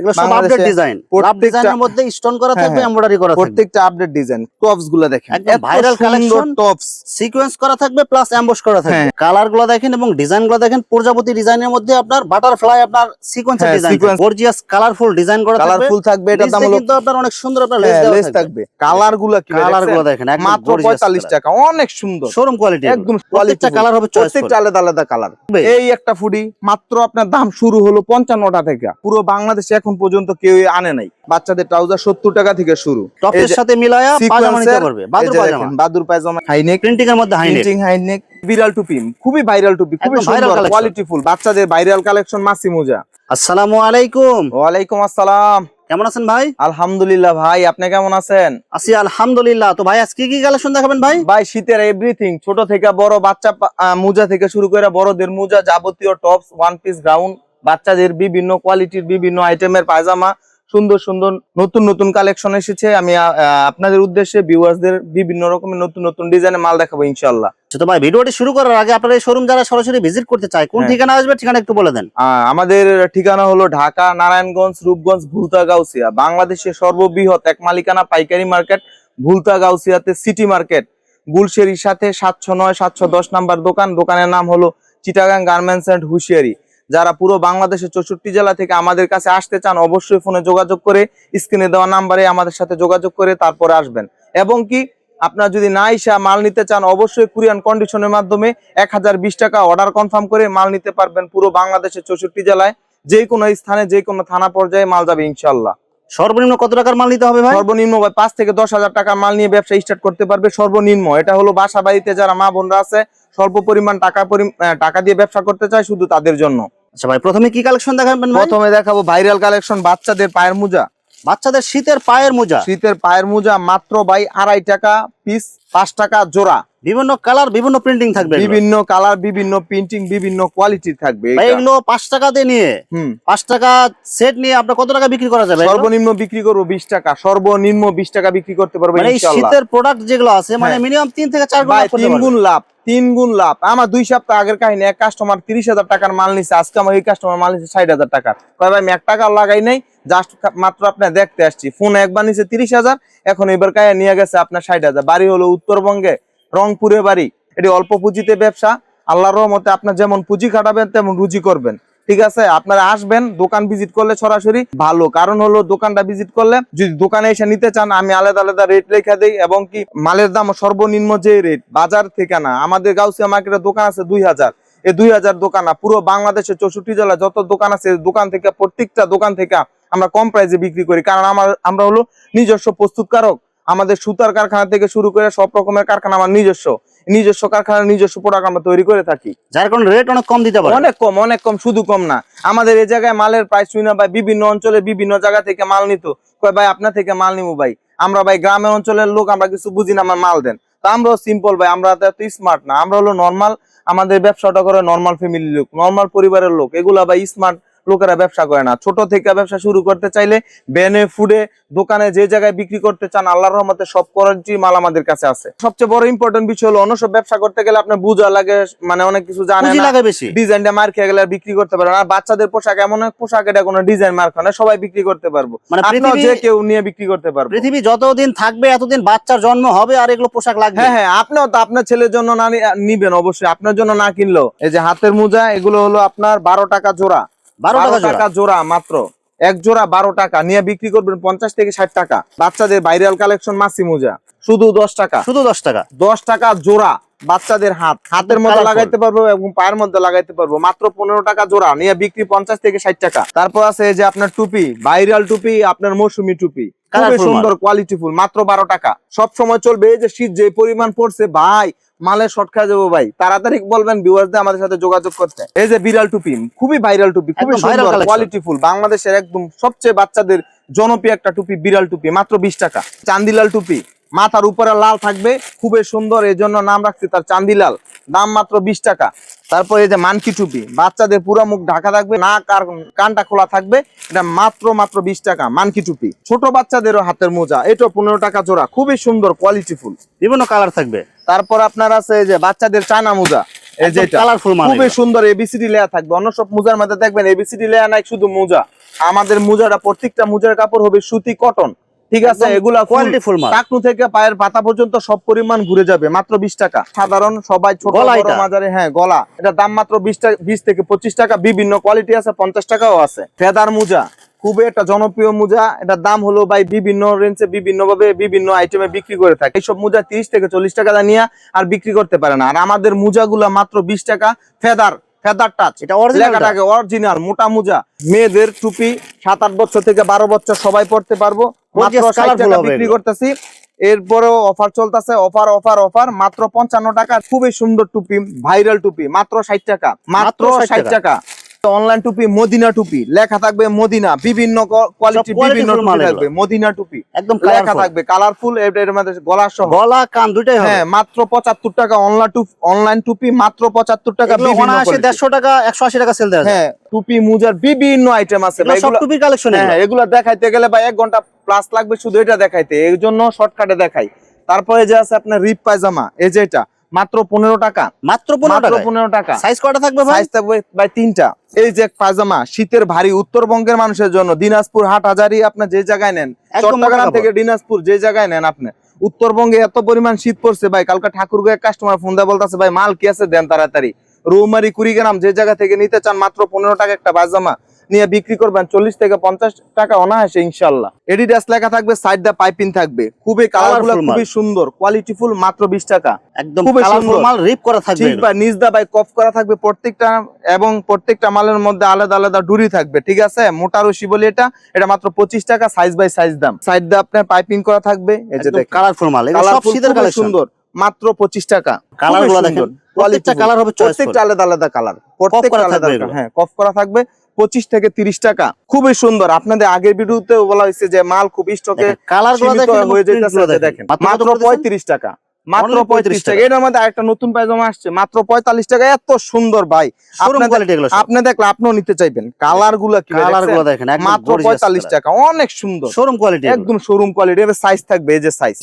এগুলো সব update design লাভ ডিজাইনের মধ্যে স্টোন করা থাকবে। এমব্রয়ডারি করা থাকবে। প্রত্যেকটা আপডেট ডিজাইন টপসগুলো দেখেন। একদম viral টপস সিকোয়েন্স করা থাকবে প্লাস অ্যাম্বস করা থাকবে। কালারগুলো দেখেন এবং ডিজাইনগুলো দেখেন প্রজাপতি ডিজাইনের মধ্যে আপনার বাটারফ্লাই আপনার সিকোয়েন্সের ডিজাইন গর্জিয়াস কালারফুল ডিজাইন করা থাকবে। কালারফুল থাকবে এটা দাম নিচে হলো কিন্তু আপনার অনেক সুন্দর আপনার লেস হ্যাঁ, দেওয়া লেস থাকবে। কালারগুলো কি কালারগুলো দেখেন মাত্র gorgeous পঁয়তাল্লিশ color। টাকা অনেক সুন্দর। শোরুম কোয়ালিটি একদম প্রত্যেকটা কালার হবে প্রত্যেকটা আলাদা আলাদা কালার এই একটা ফুডি মাত্র আপনার দাম শুরু হলো পঞ্চান্নটা থেকে। পুরো বাংলাদেশে এখন পর্যন্ত কেউ আনে নাই। বাচ্চাদের ট্রাউজার সত্তর টাকা থেকে শুরু। টপের সাথে মিলায়া পাজামা নিতে পারবে। বাদুর পাজামা বাদুর হাইনেক প্রিন্টিং এর মধ্যে হাইনেক প্রিন্টিং হাইনেক বিরাল টুপি খুবই ভাইরাল টুপি খুবই সুন্দর বাচ্চাদের ভাইরাল কালেকশন মাসি মোজা। আসসালামু আলাইকুম। ওয়ালাইকুম আসসালাম। কেমন আছেন ভাই? আলহামদুলিল্লাহ ভাই আপনি কেমন আছেন? আছি আলহামদুলিল্লাহ। তো ভাই আজকে কি কালেকশন দেখাবেন ভাই? ভাই শীতের এভরিথিং ছোট থেকে বড় বাচ্চা মোজা থেকে শুরু করে বড়দের মোজা যাবতীয় টপস ওয়ান পিস গ্রাউন্ড বাচ্চাদের বিভিন্ন কোয়ালিটির বিভিন্ন আইটেমের পায়জামা সুন্দর সুন্দর নতুন নতুন কালেকশন এসেছে। আমি আপনাদের উদ্দেশ্যে ভিউয়ার্সদের বিভিন্ন রকমের নতুন নতুন ডিজাইনের মাল দেখাবো ইনশাল্লাহ আচ্ছা, তো ভাই ভিডিওটি শুরু করার আগে আপনার এই শোরুম যারা সরাসরি ভিজিট করতে চায় কোন হ্যাঁ। ঠিকানা আসবে ঠিকানা একটু বলে দেন। আমাদের ঠিকানা হলো ঢাকা নারায়ণগঞ্জ রূপগঞ্জ ভুলতা গাউসিয়া বাংলাদেশের সর্ববৃহৎ এক মালিকানা পাইকারি মার্কেট ভুলতা গাউসিয়াতে সিটি মার্কেট গুলশেরির সাথে সাতশো নয় সাতশো দশ নাম্বার দোকান। দোকানের নাম হলো চিটাগাং গার্মেন্টস অ্যান্ড হুশিয়ারি। যারা পুরো বাংলাদেশের চৌষট্টি জেলা থেকে আমাদের কাছে আসতে চান অবশ্যই ফোনে যোগাযোগ করে স্ক্রিনে দেওয়া নাম্বারে আমাদের সাথে যোগাযোগ করে তারপরে আসবেন। এবং কি আপনার যদি না ইসা মাল নিতে চান অবশ্যই কুরিয়ান কন্ডিশনের মাধ্যমে এক হাজার বিশ টাকা অর্ডার কনফার্ম করে মাল নিতে পারবেন পুরো বাংলাদেশের চৌষট্টি জেলায়। যে কোনো স্থানে যে কোনো থানা পর্যায়ে মাল যাবে ইনশাল্লাহ সর্বনিম্ন কত টাকার মাল নিতে হবে ভাই? সর্বনিম্ন ভাই পাঁচ থেকে দশ হাজার টাকার মাল নিয়ে ব্যবসা স্টার্ট করতে পারবে সর্বনিম্ন। এটা হলো বাসা বাড়িতে যারা মা বোনরা আছে স্বল্প পরিমাণ টাকা পরি- টাকা দিয়ে ব্যবসা করতে চায় শুধু তাদের জন্য। আচ্ছা ভাই প্রথমে কি কালেকশন দেখাবেন প্রথমে দেখাবো ভাইরাল কালেকশন বাচ্চাদের পায়ের মোজা। বাচ্চাদের শীতের পায়ের মোজা। শীতের পায়ের মোজা মাত্র ভাই আড়াই টাকা পিস পাঁচ টাকা জোড়া। বিভিন্ন কালার বিভিন্ন প্রিন্টিং থাকবে বিভিন্ন কালার বিভিন্ন প্রিন্টিং বিভিন্ন কোয়ালিটি থাকবে এগুলো পাঁচ টাকা দিয়ে নিয়ে পাঁচ টাকা সেট নিয়ে আপনার কত টাকা বিক্রি করা যাবে সর্বনিম্ন বিক্রি করব বিশ টাকা সর্বনিম্ন বিশ টাকা বিক্রি করতে পারব মানে শীতের প্রোডাক্ট যেগুলো আছে মানে হ্যাঁ। মিনিমাম তিন থেকে চার তিন গুণ লাভ তিন গুণ লাভ। আমার দুই সপ্তাহ আগের কাহিনী এক কাস্টমার তিরিশ হাজার টাকার মাল নিচ্ছে আজকে আমার এই কাস্টমার মাল নিচ্ছে ষাট হাজার টাকার। কয় ভাই আমি এক টাকা লাগাই নাই জাস্ট মাত্র আপনার দেখতে আসছি। ফোন একবার নিচ্ছে তিরিশ হাজার, এখন এবার কায়া নিয়ে গেছে আপনার ষাট হাজার। বাড়ি হলো উত্তরবঙ্গে, রংপুরে বাড়ি। এটি অল্প পুঁজিতে ব্যবসা। আল্লাহর রহমতে আপনার যেমন পুঁজি খাটাবেন, তেমন রুজি করবেন। ঠিক আছে? আপনারা আসবেন, দোকান ভিজিট করলে সরাসরি ভালো। কারণ হলো দোকানটা ভিজিট করলে যদি দোকানে এসে নিতে চান, আমি আলাদা আলাদা রেট লেখা দিই এবং কি মালের দাম সর্বনিম্ন যে রেট বাজার থেকে না। আমাদের গাউসিয়া মার্কেটের দোকান আছে দুই হাজার। এই দুই হাজার দোকান পুরো বাংলাদেশের চৌষট্টি জেলা যত দোকান আছে, দোকান থেকে প্রত্যেকটা দোকান থেকে আমরা কম প্রাইসে বিক্রি করি। কারণ আমার আমরা হলো নিজস্ব প্রস্তুতকারক। আমাদের সুতার কারখানা থেকে শুরু করে সব রকমের কারখানা আমার নিজস্ব। নিজস্ব কারখানার নিজস্ব প্রোডাক্ট আমরা তৈরি করে থাকি। যার কারণে রেট অনেক কম দিতে পারে। অনেক কম অনেক কম শুধু কম না। আমাদের এই জায়গায় মালের প্রাইস শুনে ভাই বিভিন্ন অঞ্চলে বিভিন্ন জায়গা থেকে মাল নিত। কয় ভাই আপনার থেকে মাল নিবো ভাই। আমরা ভাই গ্রামের অঞ্চলের লোক আমরা কিছু বুঝি না আমার মাল দেন। তো আমরাও সিম্পল ভাই আমরা তো এত স্মার্ট না। আমরা হলো নর্মাল আমাদের ব্যবসাটা করে নর্মাল ফ্যামিলির লোক নর্মাল পরিবারের লোক। এগুলা ভাই স্মার্ট লোকেরা ব্যবসা করে না। ছোট থেকে ব্যবসা শুরু করতে চাইলে বেনে ফুডে দোকানে যে জায়গায় বিক্রি করতে চান আল্লাহর রহমতে সব কোয়ালিটি মাল আমাদের কাছে আছে। সবচেয়ে বড় ইম্পর্টেন্ট বিষয় হলো অন্য সব ব্যবসা করতে গেলে আপনার বুঝা লাগে মানে অনেক কিছু জানে বেশি। ডিজাইনটা মার খেয়ে গেলে বিক্রি করতে পারবে না। আর বাচ্চাদের পোশাক এমন এক পোশাক এটা কোনো ডিজাইন মার না সবাই বিক্রি করতে পারব। মানে আপনিও যে কেউ নিয়ে বিক্রি করতে পারব। পৃথিবী যতদিন থাকবে এতদিন বাচ্চার জন্ম হবে আর এগুলো পোশাক লাগবে। হ্যাঁ হ্যাঁ আপনিও তো আপনার ছেলের জন্য না নিবেন অবশ্যই। আপনার জন্য না কিনলো এই যে হাতের মোজা এগুলো হলো আপনার বারো টাকা জোড়া। বারো টাকা জোড়া। মাত্র এক জোড়া বারো টাকা। নিয়ে বিক্রি করবেন পঞ্চাশ থেকে ষাট টাকা। বাচ্চাদের ভাইরাল কালেকশন মাসি মোজা। শুধু দশ টাকা। শুধু দশ টাকা। দশ টাকা জোড়া বাচ্চাদের হাত। হাতের মধ্যে লাগাইতে পারব এবং পায়ের মধ্যে লাগাইতে পারব। মাত্র পনেরো টাকা জোড়া। নিয়ে বিক্রি পঞ্চাশ থেকে ষাট টাকা। তারপর আছে যে আপনার টুপি ভাইরাল টুপি আপনার মৌসুমি টুপি। খুবই সুন্দর কোয়ালিটি ফুল মাত্র বারো টাকা। সব সময় চলবে এই যে শীত যে পরিমাণ পড়ছে ভাই মালের শর্ট খাওয়া যাব ভাই। তাড়াতাড়ি বলবেন ভিউয়ারদের আমাদের সাথে যোগাযোগ করতে। এই যে বিড়াল টুপি খুবই ভাইরাল টুপি খুবই সুন্দর collection। কোয়ালিটি ফুল বাংলাদেশের একদম সবচেয়ে বাচ্চাদের জনপ্রিয় একটা টুপি বিড়াল টুপি মাত্র বিশ টাকা। চান্দিলাল টুপি মাথার উপরে লাল থাকবে খুবই সুন্দর এই জন্য নাম রাখছি তার চান্দিলাল। দাম মাত্র বিশ টাকা। তারপর এই যে মানকি টুপি বাচ্চাদের পুরো মুখ ঢাকা থাকবে নাক আর কানটা খোলা থাকবে এটা মাত্র মাত্র বিশ টাকা মানকি টুপি। ছোট বাচ্চাদেরও হাতের মোজা এটাও পনেরো টাকা জোড়া খুবই সুন্দর কোয়ালিটি ফুল বিভিন্ন কালার থাকবে। তারপর আপনার আছে এই যে বাচ্চাদের চায়না মোজা এই যে কালারফুল খুবই সুন্দর এবিসিডি লেয়া থাকবে। অন্য সব মোজার মধ্যে দেখবেন এবিসিডি লেয়া নাই শুধু মোজা। আমাদের মোজাটা প্রত্যেকটা মোজার কাপড় হবে সুতি কটন ঠিক আছে? এগুলা কোয়ালিটি ফুল মাল। টাকনু থেকে পায়ের পাতা পর্যন্ত সব পরিমাণ ঘুরে যাবে মাত্র বিশ টাকা। সাধারণ সবাই ছোট বড়? মাঝারে হ্যাঁ গলা। এটা দাম মাত্র বিশ টাকা বিশ থেকে পঁচিশ টাকা। বিভিন্ন কোয়ালিটি আছে পঞ্চাশ টাকাও আছে। ফেদার মোজা খুবই একটা জনপ্রিয় মোজা। এটার দাম হলো ভাই বিভিন্ন রেঞ্জে বিভিন্ন ভাবে বিভিন্ন আইটেমে বিক্রি করে থাকে। এইসব মোজা তিরিশ থেকে চল্লিশ টাকা নিয়ে আর বিক্রি করতে পারে না। আর আমাদের মোজাগুলা মাত্র বিশ টাকা। ফেদার ফেদার টাচ এটা অরিজিনাল লেখাটাকে অরিজিনাল মোটা মোজা। মেয়েদের টুপি সাত আট বছর থেকে বারো বছর সবাই পড়তে পারব। বিক্রি করতেছি। এরপরেও অফার চলতেছে অফার অফার অফার মাত্র পঞ্চান্ন টাকা। খুবই সুন্দর টুপি ভাইরাল টুপি। মাত্র ষাট টাকা। মাত্র মাত্র 60 ষাট টাকা। অনলাইন টুপি মদিনা টুপি। লেখা থাকবে মদিনা। বিভিন্ন কোয়ালিটি বিভিন্ন থাকবে। মদিনা টুপি। একদম লেখা থাকবে। কালারফুল এর মধ্যে গলা সহ। গলা কান দুটাই হবে। হ্যাঁ মাত্র পঁচাত্তর টাকা অনলাইন টুপি অনলাইন টুপি মাত্র পঁচাত্তর টাকা বিভিন্ন quality। দেড়শো টাকা একশো আশি টাকা সেল যায়। হ্যাঁ টুপি মুজার বিভিন্ন আইটেম আছে। এগুলো ভাই, সব এগুলো- টুপির কালেকশন হ্যাঁ এগুলো দেখাইতে গেলে ভাই এক ঘণ্টা প্লাস লাগবে শুধু এটা দেখাইতে। এই জন্য শর্টকাটে দেখাই। তারপরে যে আছে আপনার রিপ পায়জামা। এই যে এটা। মাত্র পনেরো টাকা। মাত্র পনেরো টাকা পনেরো টাকা। সাইজ কয়টা থাকবে সাইজ থাকবে ভাই তিনটা। এই যে পায়জামা শীতের ভারী উত্তরবঙ্গের মানুষের জন্য দিনাজপুর হাট হাজারি আপনি যে জায়গায় নেন চট্টগ্রাম থেকে দিনাজপুর যে জায়গায় নেন আপনি উত্তরবঙ্গে এত পরিমাণ শীত পড়ছে ভাই কালকে ঠাকুর কাস্টমার ফোন দেয় বলতেছে ভাই মাল কি আছে? দেন তাড়াতাড়ি। রৌমারি কুড়িগ্রাম যে জায়গা থেকে নিতে চান মাত্র পনেরো টাকা একটা পায়জামা নিয়ে বিক্রি করবেন চল্লিশ থেকে পঞ্চাশ টাকা অনায়াসে ইনশাল্লাহ এডিডাস লেখা থাকবে সাইড দা পাইপিং থাকবে। খুবই কালারগুলো খুবই সুন্দর কোয়ালিটি ফুল মাত্র বিশ টাকা। একদম খুবই সুন্দর। মাল রিপ করা থাকবে। ঠিক বা নিজ দা বাই কফ করা থাকবে প্রত্যেকটা এবং প্রত্যেকটা মালের মধ্যে আলাদা আলাদা ডুরি থাকবে ঠিক আছে? মোটা রশি বলি এটা এটা মাত্র পঁচিশ টাকা সাইজ বাই সাইজ দাম। সাইড দা আপনার পাইপিং করা থাকবে এই যে কালারফুল মাল কালারফুল সুন্দর মাত্র পঁচিশ টাকা। কালারগুলো সুন্দর, দেখেন প্রত্যেকটা কালার হবে প্রত্যেকটা আলাদা আলাদা কালার প্রত্যেকটা আলাদা হ্যাঁ কফ করা থাকবে। পঁচিশ থেকে তিরিশ টাকা। খুবই সুন্দর। আপনাদের আগের ভিডিওতে বলা হয়েছে যে মাল খুব স্টকে কালার হয়ে যেতেছে দেখেন। মাত্র পঁয়ত্রিশ টাকা। মাত্র পঁয়ত্রিশ টাকা। এটার মধ্যে একটা নতুন পায়জামা আসছে। মাত্র পঁয়তাল্লিশ টাকা। এত সুন্দর ভাই। আপনি দেখলে আপনিও নিতে চাইবেন। কালারগুলা কি কালারগুলো দেখেন মাত্র পঁয়তাল্লিশ টাকা। অনেক সুন্দর। শোরুম কোয়ালিটি একদম শোরুম কোয়ালিটি সাইজ থাকবে এই যে সাইজ?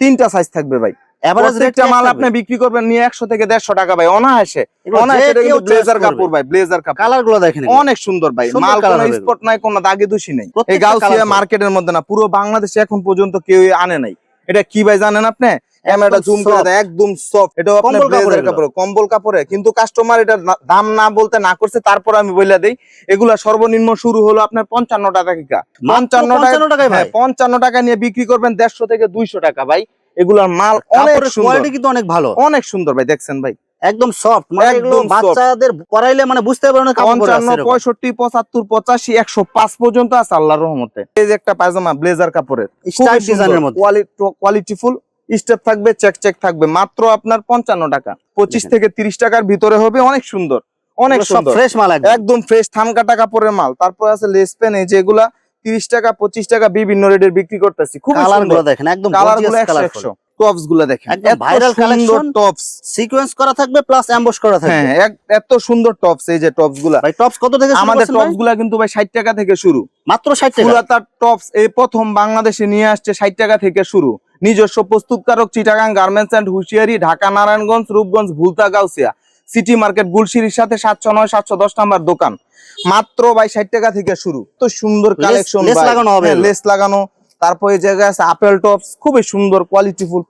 তিনটা সাইজ থাকবে ভাই। এভারেজ রেট প্রত্যেকটা মাল আপনি বিক্রি করবেন নিয়ে একশো থেকে দেড়শো টাকা ভাই অনায়াসে। অনায়াসে এটা কিন্তু ব্লেজার কাপড় ভাই ব্লেজার কাপড় কালারগুলো দেখেন অনেক সুন্দর ভাই মাল কোনো স্পট নাই কোনো দাগে দোষী নেই। এই গাউসিয়া মার্কেটের মধ্যে না পুরো বাংলাদেশে এখন পর্যন্ত কেউ আনে নাই। এটা কি ভাই জানেন আপনি? একদম এটা জুম করে একদম সফট আপনার কাপড় ব্লেজার কাপড় কম্বল কাপড়ে। কিন্তু কাস্টমার এটা দাম না বলতে না করছে তারপর আমি বলে দেই এগুলা সর্বনিম্ন শুরু হলো আপনার পঞ্চান্ন টাকা কিকা। মাত্র পঞ্চান্ন 55 টাকায় ভাই। হ্যাঁ, পঞ্চান্ন টাকা নিয়ে বিক্রি করবেন দেড়শো থেকে দুইশো টাকা ভাই। এগুলার মাল অনেক কোয়ালিটি কিন্তু অনেক ভালো। অনেক সুন্দর ভাই দেখছেন ভাই। একদম সফট মানে একদম বাচ্চাদের পরাইলে মানে বুঝতে পারবে না কাপড় পঞ্চান্ন আছে এরকম। পঁয়ষট্টি পঁচাত্তর পঁচাশি একশো পাঁচ পর্যন্ত আছে আল্লাহর রহমতে। এই যে একটা পায়জামা ব্লেজার কাপড়ের design এর মধ্যে। কোয়ালিটি ফুল স্টেপ থাকবে চেক চেক থাকবে। মাত্র আপনার পঞ্চান্ন টাকা। পঁচিশ। থেকে তিরিশ টাকার ভিতরে হবে অনেক সুন্দর। অনেক সুন্দর। ফ্রেশ মাল একদম। একদম ফ্রেশ থামকাটা কাপড়ের মাল। তারপর আছে লেস পেন এই যেগুলা তিরিশ টাকা পঁচিশ টাকা বিভিন্ন রেটের বিক্রি করতেছি। খুব কালারগুলো দেখেন একদম কালারগুলো একশো টপসগুলা দেখেন। একদম এত সুন্দর টপস সিকোয়েন্স করা থাকবে প্লাস অ্যাম্বস করা থাকবে। হ্যাঁ এত সুন্দর টপস এই যে টপসগুলা ভাই টপস কত থেকে আমাদের টপসগুলা কিন্তু ভাই ষাট টাকা থেকে শুরু। মাত্র 60 টাকা? ফুলাতার টপস এই প্রথম বাংলাদেশে নিয়ে আসছে ষাট টাকা থেকে শুরু। নিজস্ব প্রস্তুতকারক চিটাগাং গার্মেন্টস অ্যান্ড হুশিয়ারি ঢাকা নারায়ণগঞ্জ রূপগঞ্জ ভুলতা গাউসিয়া। সিটি মার্কেট গুলশিরির সাথে সাতশো নয় সাতশো দশ নাম্বার দোকান। মাত্র ভাই ষাট টাকা থেকে শুরু। তো সুন্দর কালেকশন লাগানো হবে লেস লাগানো। তারপরে জায়গায় আছে আপেল টপস খুবই সুন্দর কোয়ালিটিফুল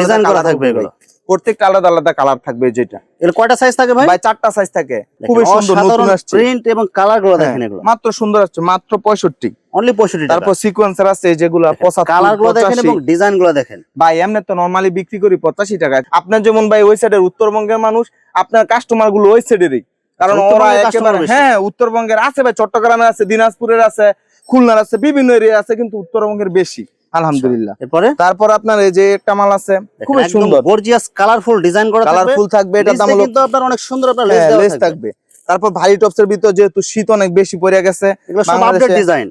ডিজাইন করা থাকবে এগুলো। প্রত্যেকটা আলাদা আলাদা কালার থাকবে যেটা। এর কয়টা সাইজ থাকে ভাই? ভাই চারটা সাইজ থাকে। খুবই সুন্দর নতুন আসছে। প্রিন্ট এবং কালারগুলো হ্যাঁ, দেখেন এগুলো। মাত্র সুন্দর আসছে মাত্র পঁয়ষট্টি। অনলি 65 তারপর সিকোয়েন্সার আছে যেগুলো কালারগুলো দেখেন এবং ডিজাইনগুলো দেখেন। ভাই এমনি তো নরমালি বিক্রি করি পঁচাশি টাকায়। আপনার যেমন ভাই ওই সাইডের উত্তরবঙ্গের মানুষ আপনার কাস্টমারগুলো ওই সাইডেরই কারণ ওরা একেবারে হ্যাঁ উত্তরবঙ্গের আছে ভাই চট্টগ্রামের আছে দিনাজপুরের আছে খুলনার আছে বিভিন্ন এরিয়া আছে কিন্তু উত্তরবঙ্গের বেশি। আলহামদুলিল্লাহ। এরপরে? তারপর আপনার এই যে একটা মাল আছে খুবই সুন্দর। গর্জিয়াস কালারফুল ডিজাইন করা থাকবে। কালারফুল থাকবে এটার দাম হলো কিন্তু আপনার অনেক সুন্দর আপনার লেস হ্যাঁ, দেওয়া থাকবে। তারপর ভারী টপস এর ভিতর যেহেতু শীত অনেক বেশি পড়ে গেছে আপডেট ডিজাইন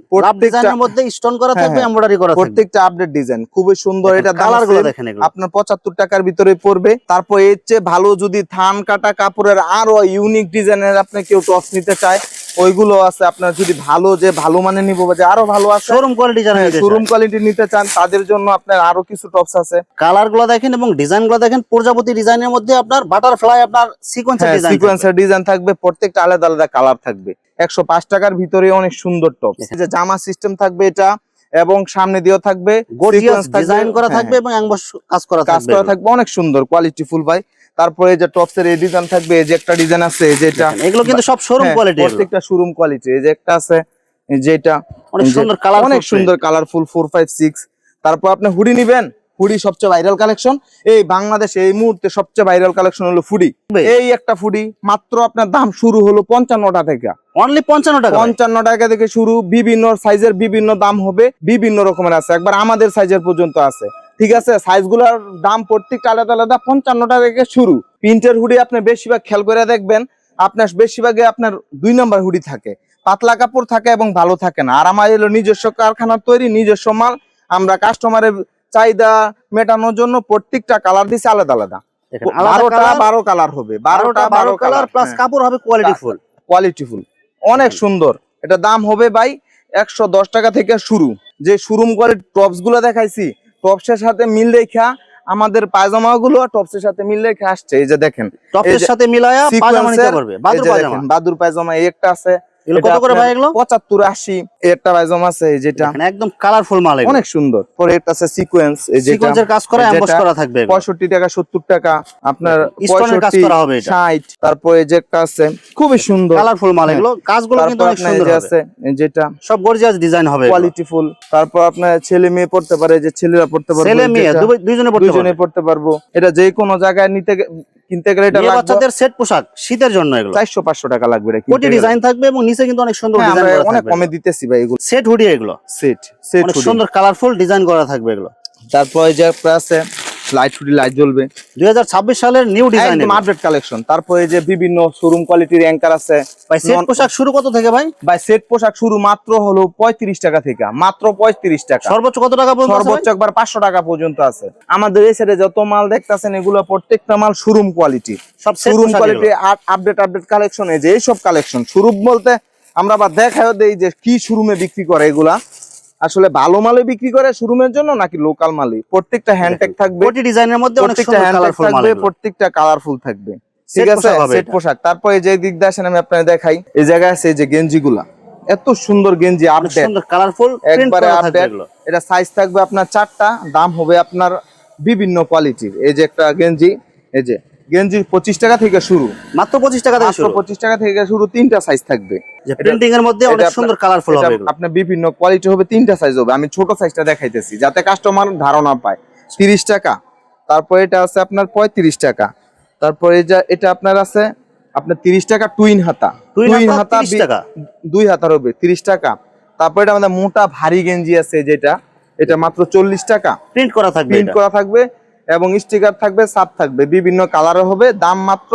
ডিজাইনের মধ্যে স্টোন করা হ্যাঁ, থাকবে হ্যাঁ। এমব্রয়ডারি করা থাকবে। প্রত্যেকটা আপডেট ডিজাইন খুবই সুন্দর এটা কালার দেখেন আপনার পঁচাত্তর টাকার ভিতরে পড়বে। তারপর এর চেয়ে ভালো যদি থান কাটা কাপড়ের আরও ইউনিক ডিজাইনের আপনি কেউ টপস নিতে চায় ওইগুলো আছে। আপনার যদি ভালো যে ভালো মানে নিবো বা যে আরও ভালো আছে শোরুম কোয়ালিটি জানেন শোরুম কোয়ালিটি নিতে চান তাদের জন্য আপনার আরও কিছু টপস আছে। কালারগুলো দেখেন এবং ডিজাইনগুলো দেখেন প্রজাপতি ডিজাইনের মধ্যে আপনার বাটারফ্লাই আপনার সিকোয়েন্সের ডিজাইন সিকোয়েন্সের ডিজাইন থাকবে। প্রত্যেকটা আলাদা আলাদা কালার থাকবে। একশো পাঁচ টাকার ভিতরে অনেক সুন্দর টপ যে জামা সিস্টেম থাকবে এটা এবং সামনে দিয়েও থাকবে থাকবে, ডিজাইন করা হ্যাঁ, থাকবে এবং কাজ করা কাজ করা থাকবে অনেক সুন্দর কোয়ালিটি ফুল ভাই। তারপরে যে টপস এর এই ডিজাইন থাকবে এই যে একটা ডিজাইন আছে যেটা এগুলো কিন্তু সব শোরুম হ্যাঁ, কোয়ালিটি প্রত্যেকটা শোরুম কোয়ালিটি এই যে একটা আছে যেটা অনেক সুন্দর কালার অনেক সুন্দর কালারফুল ফোর ফাইভ সিক্স তারপর আপনি হুডি নিবেন? হুডি সবচেয়ে ভাইরাল কালেকশন এই বাংলাদেশে এই মুহূর্তে সবচেয়ে ভাইরাল কালেকশন হলো ফুডি। এই একটা ফুডি মাত্র আপনার দাম শুরু হলো অনলি পঞ্চান্ন টাকা পঞ্চান্ন টাকা থেকে শুরু বিভিন্ন সাইজের বিভিন্ন দাম হবে বিভিন্ন রকমের আছে। একবার আমাদের সাইজের পর্যন্ত আছে। ঠিক আছে? সাইজগুলোর দাম প্রত্যেকটা আলাদা আলাদা পঞ্চান্ন টাকা থেকে শুরু। প্রিন্টের হুডি আপনি বেশিরভাগ খেয়াল করে দেখবেন আপনার বেশিরভাগে আপনার দুই নম্বর হুডি থাকে। পাতলা কাপড় থাকে এবং ভালো থাকে না। আর আমার নিজস্ব কারখানার তৈরি নিজস্ব মাল। আমরা কাস্টমারের চাহিদা মেটানোর জন্য প্রত্যেকটা কালার দিছি আলাদা আলাদা। বারোটা বারো কালার হবে। বারোটা বারো কালার কালার প্লাস কাপড় হবে কোয়ালিটি ফুল কোয়ালিটিফুল অনেক সুন্দর। এটা দাম হবে ভাই একশো দশ টাকা থেকে শুরু। যে শোরুম করে টপসগুলো দেখাইছি টপসের সাথে মিল রেখা আমাদের পায়জামা গুলো টপসের সাথে মিল রেখে আসছে। এই যে দেখেন টপের যে সাথে মিলায়া পাজামা নিতে পারবে। বাদুর যে বাদুর পায়জামা এই একটা আছে। এগুলো কত করে ভাই এগুলো? পঁচাত্তর আশি এই একটা পায়জামা আছে যেটা। একদম কালারফুল মাল অনেক সুন্দর। পরে একটা আছে সিকোয়েন্স এই যেটা। সিকোয়েন্সের কাজ করা এমবস করা থাকবে এগুলো। পঁয়ষট্টি টাকা সত্তর টাকা আপনার স্টোনের কাজ করা হবে এটা। ষাট তারপরে যে একটা আছে খুবই সুন্দর। কালারফুল মাল এগুলো। কাজগুলো কিন্তু অনেক সুন্দর আছে যেটা। সব গর্জিয়াস ডিজাইন হবে। কোয়ালিটিফুল তারপর আপনার ছেলে মেয়ে পড়তে পারে যে ছেলেরা পড়তে পারবে ছেলে মেয়ে যেটা। পড়তে পারবে। পড়তে পারব। এটা যে কোনো জায়গায় নিতে কিনতে গেলে এটা লাগবে বাচ্চাদের সেট পোশাক শীতের জন্য এগুলো। চারশো পাঁচশো টাকা লাগবে এটা কোটি ডিজাইন থাকবে এবং নিচে কিন্তু অনেক সুন্দর হ্যাঁ, ডিজাইন আমরা করা অনেক কমে দিতেছি ভাই এগুলো। সেট হুডি এগুলো। সেট সেট অনেক সুন্দর কালারফুল ডিজাইন করা থাকবে এগুলো। তারপর যে আছে লাইট লাইট জ্বলবে। দুই সালের নিউ ডিজাইন আপডেট কালেকশন তারপর যে বিভিন্ন শোরুম কোয়ালিটির অ্যাঙ্কার আছে। ভাই সেট পোশাক শুরু কত থেকে ভাই? ভাই সেট পোশাক শুরু মাত্র হলো পঁয়ত্রিশ টাকা থেকে। মাত্র পঁয়ত্রিশ টাকা। সর্বোচ্চ কত টাকা? সর্বোচ্চ একবার পাঁচশো টাকা পর্যন্ত আছে। আমাদের এই সাইডে যত মাল দেখতেছেন এগুলো প্রত্যেকটা মাল শোরুম কোয়ালিটি সব showroom quality update update collection এই যে এইসব কালেকশন শোরুম বলতে আমরা আবার দেখাও দেই যে কি শোরুমে বিক্রি করে এগুলা। আসলে ভালো মালে বিক্রি করে শোরুমের জন্য নাকি লোকাল মালে প্রত্যেকটা হ্যান্ডটেক থাকবে। কোটি ডিজাইনের মধ্যে অনেক প্রত্যেকটা হ্যান্ডটেক কালারফুল থাকবে প্রত্যেকটা কালারফুল থাকবে। ঠিক আছে? সেট পোশাক। তারপরে যে দিক দিয়ে আসেন আমি আপনাকে দেখাই। এই জায়গায় আছে এই যে গেঞ্জি গুলা এত সুন্দর গেঞ্জি আপডেট সুন্দর কালারফুল একবারে আপডেট এটা সাইজ থাকবে আপনার চারটা দাম হবে আপনার বিভিন্ন কোয়ালিটির এই যে একটা গেঞ্জি এই যে গেঞ্জি পঁচিশ টাকা থেকে শুরু। মাত্র 25 টাকা থেকে শুরু। পঁচিশ টাকা থেকে শুরু তিনটা সাইজ থাকবে। এটা- প্রিন্টিং এর মধ্যে অনেক আপনার- সুন্দর কালারফুল হবে আপনার বিভিন্ন কোয়ালিটি হবে তিনটা সাইজ হবে। আমি ছোট সাইজটা দেখাইতেছি যাতে কাস্টমার ধারণা পায়। তিরিশ টাকা। তারপর এটা আছে আপনার পঁয়ত্রিশ টাকা। তারপর এটা আপনার আছে আপনার তিরিশ টাকা টুইন হাতা। টুইন হাতা 30 বি- টাকা। দুই হাতার হবে তিরিশ টাকা। তারপর এটা আমাদের মোটা ভারী গেঞ্জি আছে যেটা এটা মাত্র চল্লিশ টাকা। প্রিন্ট করা থাকবে প্রিন্ট করা থাকবে। এবং স্টিকার থাকবে সাপ থাকবে বিভিন্ন কালারের হবে দাম মাত্র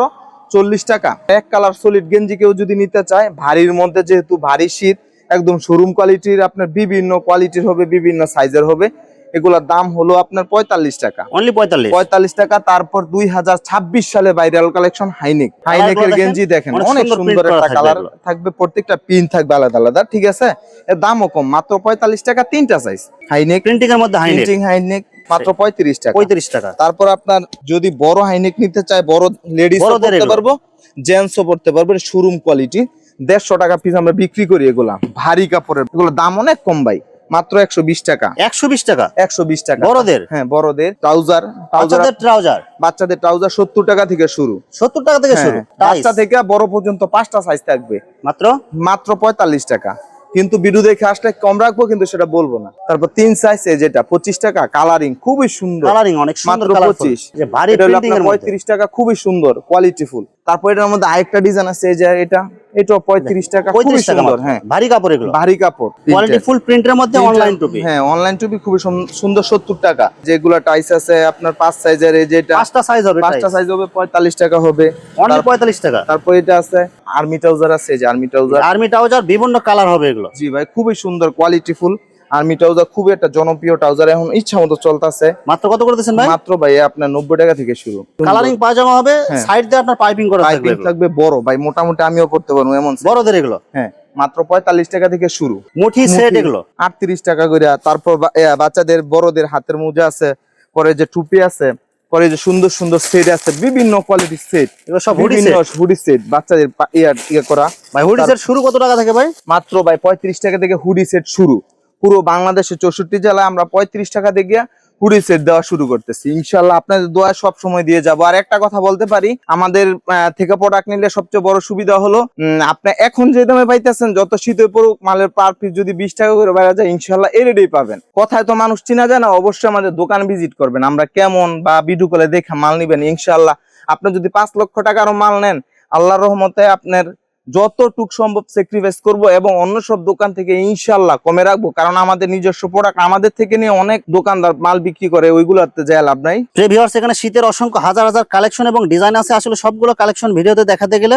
চল্লিশ টাকা। এক কালার সলিড গেঞ্জি কেউ যদি নিতে চায় ভারীর মধ্যে যেহেতু ভারী শীত একদম শোরুম কোয়ালিটির আপনার বিভিন্ন কোয়ালিটির হবে বিভিন্ন সাইজের হবে এগুলোর দাম হলো আপনার পঁয়তাল্লিশ টাকা। অনলি 45 পঁয়তাল্লিশ টাকা তারপর দুই হাজার ছাব্বিশ সালে ভাইরাল কালেকশন হাইনেক হাইনেকের গেঞ্জি দেখেন অনেক সুন্দর একটা কালার থাকবে প্রত্যেকটা পিন থাকবে আলাদা আলাদা ঠিক আছে? এর দামও কম মাত্র পঁয়তাল্লিশ টাকা তিনটা সাইজ হাইনেক প্রিন্টিং এর মধ্যে হাইনেক মাত্র পঁয়ত্রিশ টাকা। 35 টাকা। তারপর আপনার যদি বড় হাইনেক নিতে চায় বড় লেডিস পড়তে। পারব জেন্টসও পড়তে পারব শোরুম কোয়ালিটি দেড়শো টাকা পিস আমরা বিক্রি করি এগুলা ভারী কাপড়ের। এগুলো দাম অনেক কম ভাই মাত্র একশো বিশ টাকা। 120 টাকা? একশো বিশ টাকা। বড়দের? হ্যাঁ বড়দের। ট্রাউজার বাচ্চাদের ট্রাউজার বাচ্চাদের ট্রাউজার সত্তর টাকা থেকে শুরু। 70 টাকা থেকে শুরু? হ্যাঁ, বাচ্চা থেকে বড় পর্যন্ত পাঁচটা সাইজ থাকবে। মাত্র? মাত্র পঁয়তাল্লিশ টাকা। কিন্তু ভিডিও দেখে আসলে কম রাখব কিন্তু সেটা বলব না। তারপর তিন সাইজ যেটা পঁচিশ টাকা কালারিং খুবই সুন্দর। কালারিং অনেক সুন্দর মাত্র কালারফুল 25 যে ভারী এটা হলো প্রিন্টিং আপনার এর মধ্যে। পঁয়ত্রিশ টাকা খুবই সুন্দর কোয়ালিটিফুল তারপর এটার মধ্যে আরেকটা ডিজাইন আছে এই যে এটা। এটাও পঁয়ত্রিশ টাকা খুবই 35 টাকা সুন্দর হ্যাঁ। ভারী কাপড় এগুলো? ভারী কাপড় কোয়ালিটি ফুল প্রিন্টের মধ্যে অনলাইন টুপি হ্যাঁ অনলাইন টুপি খুবই সুন- সুন্দর সত্তর টাকা। যেগুলা টাইস আছে আপনার পাঁচ সাইজের এই যেটা পাঁচটা সাইজ হবে পাঁচটা সাইজ হবে পঁয়তাল্লিশ টাকা হবে। অনলি তার- 45 টাকা? তারপর এটা আছে আর্মি ট্রাউজার আছে যে আর্মি ট্রাউজার আর্মি ট্রাউজার বিভিন্ন কালার হবে এগুলো। জি ভাই খুবই সুন্দর কোয়ালিটিফুল আর্মি ট্রাউজার খুবই একটা জনপ্রিয় ট্রাউজার এখন ইচ্ছা মতো চলতেছে। মাত্র কত করে দিচ্ছেন ভাই? মাত্র ভাই আপনার নব্বই টাকা থেকে শুরু। কালারিং পায়জামা হবে হ্যাঁ। সাইড দিয়ে আপনার পাইপিং করা থাকবে। পাইপিং থাকবে বড় ভাই মোটামুটি আমিও করতে পারব এমন। বড়দের এগুলো? হ্যাঁ মাত্র পঁয়তাল্লিশ টাকা থেকে শুরু। মুঠি সেট এগুলো? আটত্রিশ টাকা করে তারপর বাচ্চাদের বড়দের হাতের মোজা আছে পরে যে টুপি আছে পরে যে সুন্দর সুন্দর সেট আছে বিভিন্ন কোয়ালিটির সেট এগুলো সব হুডি বিভিন্ন হুডি সেট বাচ্চাদের ইয়ার ইয়ে করা। ভাই হুডি সেট শুরু কত টাকা থেকে ভাই? মাত্র ভাই পঁয়ত্রিশ টাকা থেকে হুডি সেট শুরু। পুরো বাংলাদেশের চৌষট্টি জেলায় আমরা পঁয়ত্রিশ টাকা থেকে হুডি সেট দেওয়া শুরু করতেছি। ইনশাল্লাহ আপনাদের দোয়া সব সময় দিয়ে যাব। আর একটা কথা বলতে পারি, আমাদের থেকে প্রোডাক্ট নিলে সবচেয়ে বড় সুবিধা হলো আপনি এখন যে দামে পাইতেছেন, যত শীতে পড়ুক, মালের পার পিস যদি বিশ টাকা করে বেড়া যায়, ইনশাল্লাহ এর রেটেই পাবেন। কথায় তো মানুষ চিনা যায় না, অবশ্যই আমাদের দোকান ভিজিট করবেন। আমরা কেমন বা ভিডিও কলে দেখে মাল নিবেন, ইনশাল্লাহ। আপনি যদি পাঁচ লক্ষ টাকারও মাল নেন, আল্লাহর রহমতে আপনার যতটুক সম্ভব স্যাক্রিফাইস করব এবং অন্য সব দোকান থেকে ইনশাল্লাহ কমে রাখব। কারণ আমাদের নিজস্ব প্রোডাক্ট আমাদের থেকে নিয়ে অনেক দোকানদার মাল বিক্রি করে, ওইগুলোতে যায় লাভ নাই। এখানে শীতের অসংখ্য হাজার হাজার কালেকশন এবং ডিজাইন আছে। আসলে সবগুলো কালেকশন ভিডিওতে দেখাতে গেলে